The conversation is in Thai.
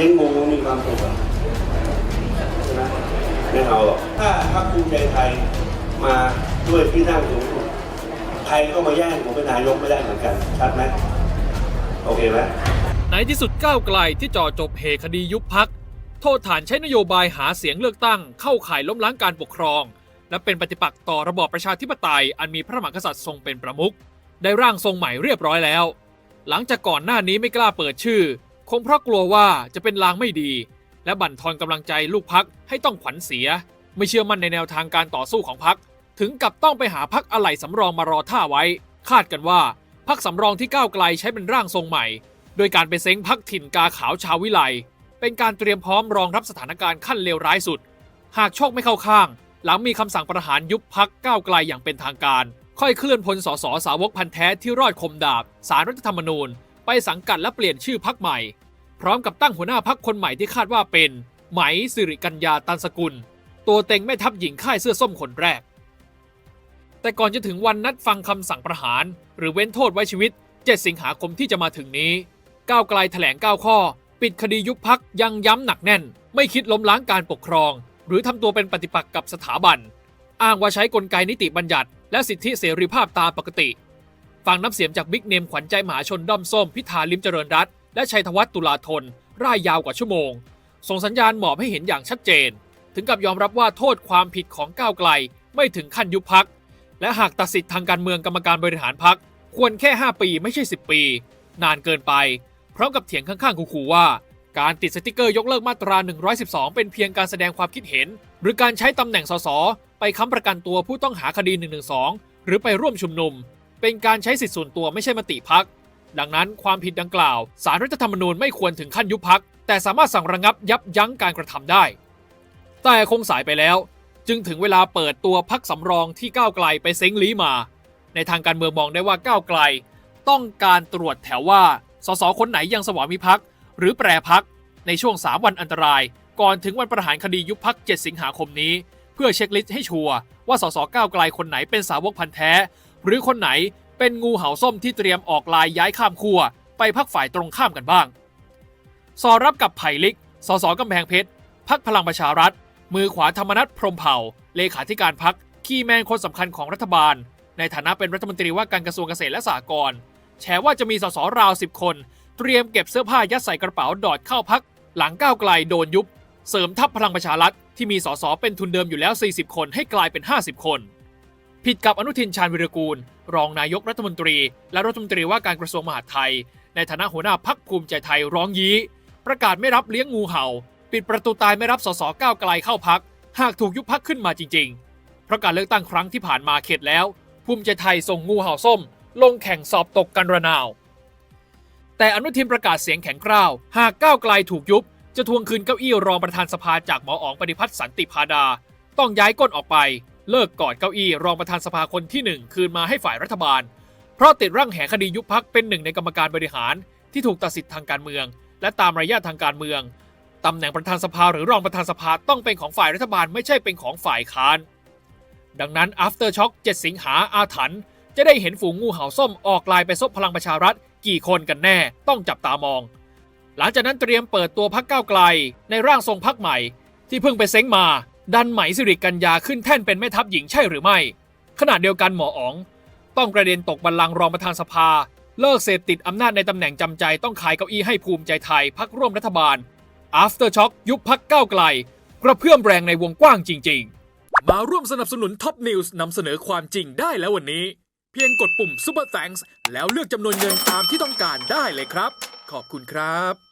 ลี้ยงงูมีความสุขอะใช่ไหมไม่เอาหรอกถ้าพรรคภูมิใจไทยมาด้วยที่นั่งสูงสุดใครก็มาแย่งผมเป็นนายกไม่ได้เหมือนกัน ชัดไหมโอเคไหมในที่สุดก้าวไกลที่จ่อจบเหตุคดียุบพัก โทษฐานใช้นโยบายหาเสียงเลือกตั้ง เข้าข่ายล้มล้างการปกครอง และเป็นปฏิปักษ์ต่อระบอบประชาธิปไตย อันมีพระมหากษัตริย์ทรงเป็นประมุขได้ร่างทรงใหม่เรียบร้อยแล้ว หลังจากก่อนหน้านี้ไม่กล้าเปิดชื่อ คงเพราะกลัวว่าจะเป็นลางไม่ดี และบั่นทอนกำลังใจลูกพักให้ต้องขวัญเสีย ไม่เชื่อมั่นในแนวทางการต่อสู้ของพัก ถึงกับต้องไปหาพักอะไหล่สำรองมารอท่าไว้ คาดกันว่าพักสำรองที่ก้าวไกลใช้เป็นร่างทรงใหม่ โดยการไปเซ้งพักถิ่นกาขาวชาววิไลเป็นการเตรียมพร้อมรองรับสถานการณ์ขั้นเลวร้ายสุด หากโชคไม่เข้าข้าง หลังมีคำสั่งประหารยุบพักก้าวไกลอย่างเป็นทางการ ค่อยเคลื่อนพลสสสาวกพันแท้ที่รอดคมดาบสารรัฐธรรมนูญ ไปสังกัดและเปลี่ยนชื่อพักใหม่ พร้อมกับตั้งหัวหน้าพักคนใหม่ที่คาดว่าเป็นไหมสิริกัญญาตันสกุล ตัวเต็งแม่ทัพหญิงค่ายเสื้อส้มคนแรก แต่ก่อนจะถึงวันนัดฟังคำสั่งประหาร หรือเว้นโทษไว้ชีวิต 7 สิงหาคมที่จะมาถึงนี้ก้าวไกลแถลง 9 ข้อ ปิดคดียุบพักยังย้ำหนักแน่น ไม่คิดล้มล้างการปกครอง หรือทำตัวเป็นปฏิปักษ์กับสถาบัน อ้างว่าใช้กลไกนิติบัญญัติ และสิทธิเสรีภาพตามปกติ ฟังน้ำเสียงจากบิ๊กเนมขวัญใจมหาชนด้อมส้มพิธาลิมเจริญรัตน์ และชัยธวัฒน์ตุลาธนร่ายยาวกว่าชั่วโมง ส่งสัญญาณหมอบให้เห็นอย่างชัดเจน ถึงกับยอมรับว่าโทษความผิดของก้าวไกลไม่ถึงขั้นยุบพัก และหากตัดสิทธิ์ทางการเมืองกรรมการบริหารพักควรแค่ 5 ปีไม่ใช่ 10 ปี นานเกินไป พร้อมกับเถียงข้างๆขู่ๆว่า การติดสติกเกอร์ยกเลิกมาตรา 112 เป็นเพียงการแสดงความคิดเห็น หรือการใช้ตำแหน่งสสไปค้ำประกันตัวผู้ต้องหาคดี 112 หรือไปร่วมชุมนุม เป็นการใช้สิทธิส่วนตัวไม่ใช่มติพัก ดังนั้นความผิดดังกล่าวสารรัฐธรรมนูญไม่ควรถึงขั้นยุบพัก แต่สามารถสั่งระงับยับยั้งการกระทำได้ แต่คงสายไปแล้ว จึงถึงเวลาเปิดตัวพักสำรองที่ก้าวไกลไปเซ้งลีมา ในทางการเมืองมองได้ว่าก้าวไกล ต้องการตรวจแถวว่าสสคนไหนยังสวามิภักดิ์หรือแปรพักในช่วง 3 วันอันตราย ก่อนถึงวันประหารคดียุบพัก 7 สิงหาคมนี้ เพื่อเช็คลิสต์ให้ชัวร์ว่าสสก้าวไกลคนไหนเป็นสาวกพันธ์แท้ หรือคนไหน เป็นงูเห่าส้มที่เตรียมออกลายย้ายข้ามขั้วไปพักฝ่ายตรงข้ามกันบ้าง สอรับกับไผ่ลิก สสกำแพงเพชร พักพลังประชารัฐ มือขวาธรรมนัฐพรหมเผ่า เลขาธิการพักคีย์แมนคนสำคัญของรัฐบาล ในฐานะเป็นรัฐมนตรีว่าการกระทรวงเกษตรและสหกรณ์แฉว่าจะมีสสราว10คน เตรียมเก็บเสื้อผ้ายัดใส่กระเป๋าดอดเข้าพัก หลังก้าวไกลโดนยุบ เสริมทัพพลังประชารัฐที่มีสสเป็นทุนเดิมอยู่แล้ว 40 คนให้กลายเป็น 50 คน ผิดกับอนุทินชาญวิรกูล รองนายกรัฐมนตรี และรัฐมนตรีว่าการกระทรวงมหาดไทย ในฐานะหัวหน้าพักภูมิใจไทยร้องยี้ ประกาศไม่รับเลี้ยงงูเห่า ปิดประตูตายไม่รับสสก้าวไกลเข้าพัก หากถูกยุบพักขึ้นมาจริง ๆ เพราะการเลือกตั้งครั้งที่ผ่านมาเข็ดแล้ว ภูมิใจไทยส่งงูเห่าส้ม ลงแข่งสอบตกกันระนาว แต่อนุทินประกาศเสียงแข็งกร้าว หากก้าวไกลถูกยุบ จะทวงคืนเก้าอี้รองประธานสภาจากหมออ๋องปฏิพัฒน์สันติพาดา ต้องย้ายก้นออกไปเลิกกอดเก้าอี้รองประธานสภาคนที่หนึ่งคืนมาให้ฝ่ายรัฐบาล เพราะติดร่างแหคดียุบพักเป็นหนึ่งในกรรมการบริหาร ที่ถูกตัดสิทธิ์ทางการเมือง และตามระยะทางการเมืองตำแหน่งประธานสภาหรือรองประธานสภาต้องเป็นของฝ่ายรัฐบาลไม่ใช่เป็นของฝ่ายค้าน ดังนั้น after shock 7 สิงหาอาถรรพ์จะได้เห็นฝูงงูเห่าส้มออกลายไปซบพลังประชารัฐ กี่คนกันแน่ต้องจับตามอง หลังจากนั้นเตรียมเปิดตัวพักก้าวไกล ในร่างทรงพักใหม่ ที่เพิ่งไปเซ้งมา ดันไหมสิริกัญญาขึ้นแท่นเป็นแม่ทัพหญิงใช่หรือไม่ ขณะเดียวกันหมออ๋อง ต้องกระเด็นตกบัลลังก์รองประธานสภา เลิกเสพติดอำนาจในตำแหน่งจำใจต้องขายเก้าอี้ให้ภูมิใจไทยพักร่วมรัฐบาล after shock ยุบพักก้าวไกล กระเพื่อมแรงในวงกว้างจริง ๆ มาร่วมสนับสนุนท็อปนิวส์นำเสนอความจริงได้แล้ววันนี้ เพียงกดปุ่ม Super Thanks แล้วเลือกจำนวนเงินตามที่ต้องการได้เลยครับ ขอบคุณครับ